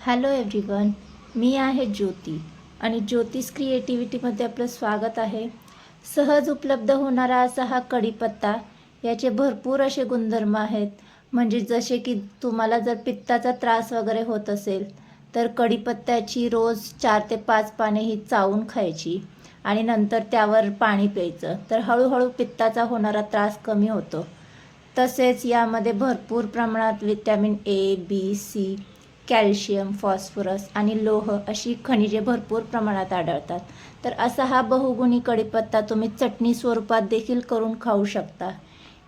Hello everyone मी आहे ज्योती आणि ज्योतिष क्रिएटिव्हिटीमध्ये आपलं स्वागत आहे. सहज उपलब्ध होणारा असा हा कढीपत्ता याचे भरपूर असे गुणधर्म आहेत. म्हणजे जसे की तुम्हाला जर पित्ताचा त्रास वगैरे होत असेल तर कढीपत्त्याची रोज चार ते पाच पाने ही चावून खायची आणि नंतर त्यावर पाणी प्यायचं. तर हळूहळू पित्ताचा होणारा त्रास कमी होतो. तसेच यामध्ये भरपूर प्रमाणात vitamin A B C calcium phosphorus आणि लोह अशी खनिजे भरपूर प्रमाणात आढळतात. तर असा हा बहुगुणी कढीपत्ता तुम्ही चटणी स्वरूपात देखील करून खाऊ शकता.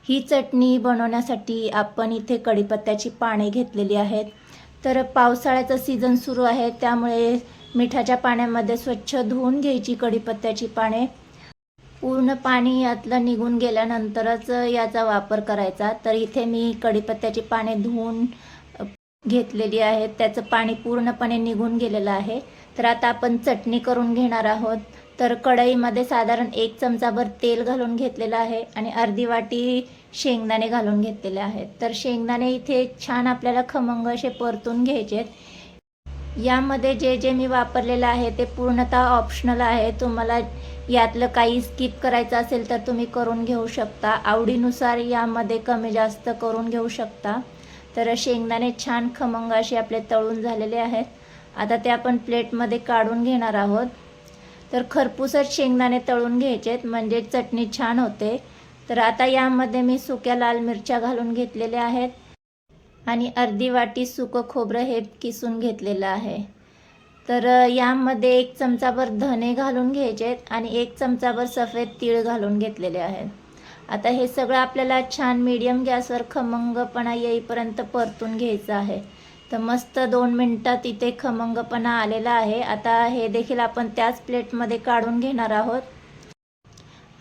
ही चटणी बनवण्यासाठी आपण इथे कढीपत्त्याची पाने घेतलेली आहेत. तर पावसाळ्याचा सीझन सुरू आहे त्यामुळे मिठाच्या पाण्यामध्ये स्वच्छ धुवून घ्यायची कढीपत्त्याची पाने. पूर्ण पाणी यातलं निघून गेल्यानंतरच याचा वापर करायचा. तर इथे मी कढीपत्त्याची पाने धुवून घेतलेली आहेत त्याचं पाणी पूर्णपणे निघून गेलेलं आहे. तर आता आपण चटणी करून घेणार आहोत. तर कढईमध्ये साधारण एक चमचाभर तेल घालून घेतलेलं आहे आणि अर्धी वाटी शेंगदाणे घालून घेतलेले आहेत. तर शेंगदाणे इथे छान आपल्याला खमंग असे परतून घ्यायचे आहेत. यामध्ये जे जे मी वापरलेलं आहे ते पूर्णतः ऑप्शनल आहे. तुम्हाला यातलं काही स्किप करायचं असेल तर तुम्ही करून घेऊ शकता. आवडीनुसार यामध्ये कमी जास्त करून घेऊ शकता. तर शेंगदाणे छान खमंग असे आपले तळून झालेले आहेत. आता ते आपण प्लेटमध्ये काढून घेणार आहोत. तर खरपूसच शेंगदाणे तळून घ्यायचेत म्हणजे चटणी छान होते. तर आता यामध्ये मी सुक्या लाल मिरच्या घालून घेतलेल्या आहेत. आणि अर्धी वाटी सुकं खोबरं हे किसून घेतलेलं आहे. तर यामध्ये एक चमचाभर धने घालून घ्यायचे आहेत आणि एक चमचाभर सफेद तीळ घालून घेतलेले आहेत. आता हे सगळं आपल्याला छान मीडियम गॅसवर खमंगपणा येईपर्यंत परतून घ्यायचं आहे. तर मस्त दोन मिनटात इथे खमंगपणा आलेला आहे. आता हे देखील आपण त्याच प्लेटमध्ये काढून घेणार आहोत.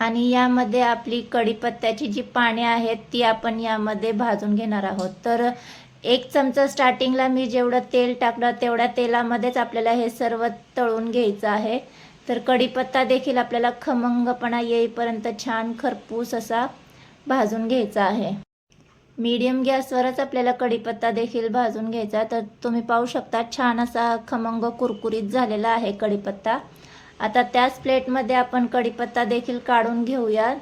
आणि यामध्ये आपली कढीपत्त्याची जी पाने आहेत ती आपण यामध्ये भाजून घेणार आहोत. तर एक चमचा स्टार्टिंगला मी जेवढं तेल टाकलं तेवढ्या तेलामध्येच आपल्याला हे सर्व तळून घ्यायचं आहे. तर कढीपत्ता देखील आपल्याला खमंगपणा येईपर्यंत छान खरपूस असा भाजून घ्यायचा आहे. मीडियम गॅसवरच आपल्याला कढीपत्ता देखील भाजून घ्यायचा. तर तुम्ही पाहू शकता छान असा खमंग कुरकुरीत झालेला आहे कढीपत्ता. आता त्याच प्लेटमध्ये आपण कढीपत्ता देखील काढून घेऊया.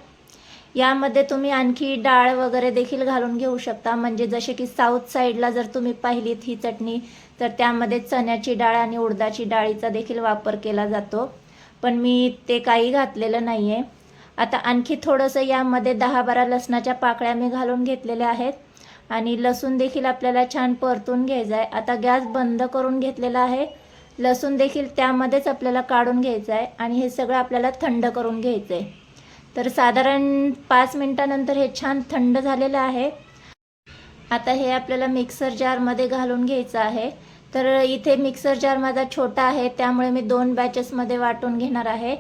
यामध्ये तुम्ही आणखी डाळ वगैरे देखील घालून घेऊ शकता. म्हणजे जसे की साऊथ साईडला जर तुम्ही पाहिलीत ही चटणी तर त्यामध्ये चण्याची डाळ आणि उडदाची डाळीचा देखील वापर केला जातो. पण मी ते काही घातलेलं नाही आहे आता आणखी थोडंसं यामध्ये दहा बारा लसणाच्या पाकळ्या मी घालून घेतलेल्या आहेत. आणि लसूण देखील आपल्याला छान परतून घ्यायचा आहे आता गॅस बंद करून घेतलेला आहे. लसूण देखील त्यामध्येच आपल्याला काढून घ्यायचं आहे आणि हे सगळं आपल्याला थंड करून घ्यायचं आहे तर साधारण पाच मिनटानंतर हे छान थंड झालेलं आहे. आता हे आपल्याला मिक्सर जारमध्ये घालून घ्यायचं आहे. तर इथे मिक्सर जार माझा छोटा आहे त्यामुळे मी दोन बॅचेसमध्ये वाटून घेणार आहे.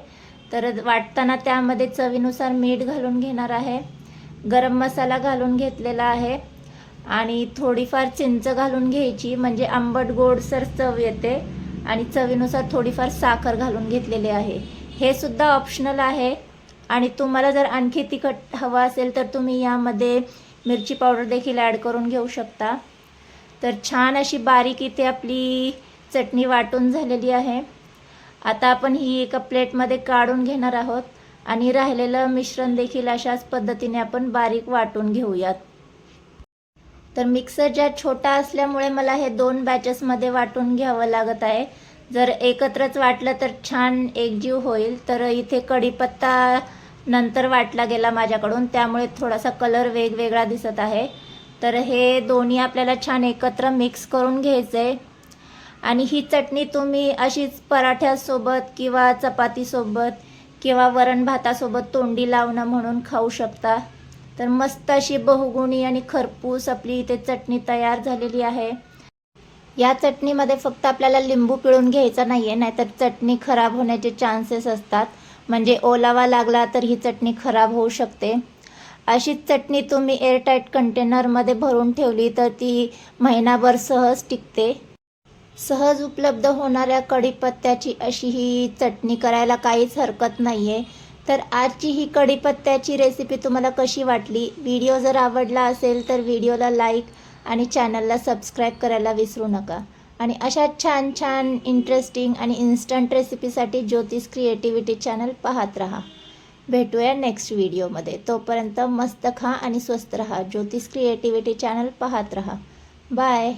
तर वाटताना त्यामध्ये चवीनुसार मीठ घालून घेणार आहे. गरम मसाला घालून घेतलेला आहे. आणि थोडीफार चिंच घालून घ्यायची म्हणजे आंबट गोडसर चव येते. आणि चवीनुसार थोडीफार साखर घालून घेतलेली आहे. हे सुद्धा ऑप्शनल आहे. आणि तुम्हाला जर आणखी तिखट हवं असेल तर तुम्ही यामध्ये मिरची पावडर देखील ॲड करून घेऊ शकता. तर छान अशी बारीक इथे आपली चटणी वाटून झालेली आहे. आता आपण ही एका प्लेटमध्ये काढून घेणार आहोत आणि राहिलेलं मिश्रण देखील अशाच पद्धतीने आपण बारीक वाटून घेऊयात. तर मिक्सर ज्या छोटा असल्यामुळे मला हे दोन बॅचेसमध्ये वाटून घ्यावं लागत आहे. जर एकत्रच वाटलं तर छान एकजीव होईल. तर इथे कढीपत्ता नंतर वाटला गेला माझ्याकडून. त्यामुळे थोडासा कलर वेगवेगळा दिसत आहे. तर हे दोन्ही आपल्याला छान एकत्र मिक्स करून घ्यायचं आहे आणि ही चटणी तुम्ही अशीच पराठ्यासोबत किंवा चपातीसोबत किंवा वरण भातासोबत तोंडी लावणं म्हणून खाऊ शकता. तर मस्त अशी बहुगुणी आणि खरपूस आपली इथे चटणी तयार झालेली आहे. या चटणीमध्ये फक्त आपल्याला लिंबू पिळून घ्यायचा नाही आहे नाहीतर चटणी खराब होण्याचे चान्सेस असतात. म्हणजे ओलावा लागला तर ही चटणी खराब होऊ शकते. अशीच चटणी तुम्ही एअरटाईट कंटेनरमध्ये भरून ठेवली तर ती महिनाभर सहज टिकते. सहज उपलब्ध होणाऱ्या कढीपत्त्याची अशी ही चटणी करायला काहीच हरकत नाही आहे तर आजची ही कढीपत्त्याची रेसिपी तुम्हाला कशी वाटली? व्हिडिओ जर आवडला असेल तर व्हिडिओला लाईक आणि चॅनलला सबस्क्राईब करायला विसरू नका. आणि अशा छान छान इंटरेस्टिंग आणि इन्स्टंट रेसिपीसाठी ज्योतिष क्रिएटिव्हिटी चॅनल पाहत राहा. भेटूया नेक्स्ट व्हिडिओमध्ये तोपर्यंत मस्त खा आणि स्वस्त रहा. ज्योतिष क्रिएटिव्हिटी चॅनल पाहत राहा. बाय